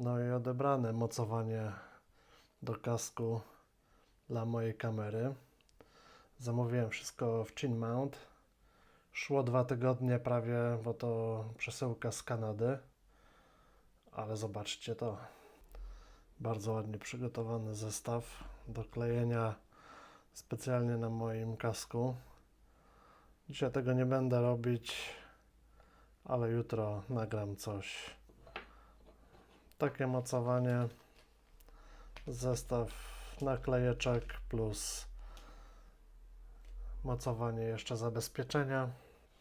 No i odebrane mocowanie do kasku dla mojej kamery. Zamówiłem wszystko w Chin Mount. Szło dwa tygodnie prawie, bo to przesyłka z Kanady. Ale zobaczcie to. Bardzo ładnie przygotowany zestaw do klejenia specjalnie na moim kasku. Dzisiaj tego nie będę robić, ale jutro nagram coś. Takie mocowanie, zestaw naklejeczek plus mocowanie jeszcze zabezpieczenia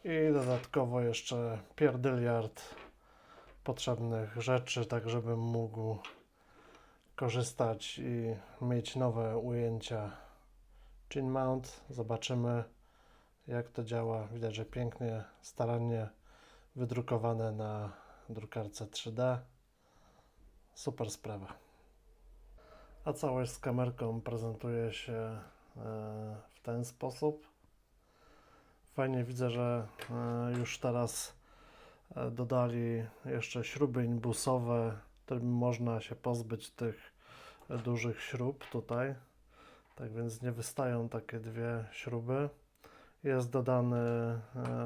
i dodatkowo jeszcze pierdyliard potrzebnych rzeczy, tak żebym mógł korzystać i mieć nowe ujęcia chin mount. Zobaczymy jak to działa. Widać, że pięknie, starannie wydrukowane na drukarce 3D. Super sprawa. A całość z kamerką prezentuje się e, w ten sposób. Fajnie widzę, że e, już teraz e, dodali jeszcze śruby imbusowe, którym można się pozbyć tych dużych śrub tutaj. Tak więc nie wystają takie dwie śruby. Jest dodany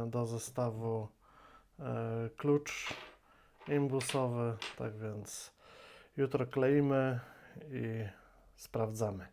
do zestawu klucz imbusowy, tak więc jutro kleimy i sprawdzamy.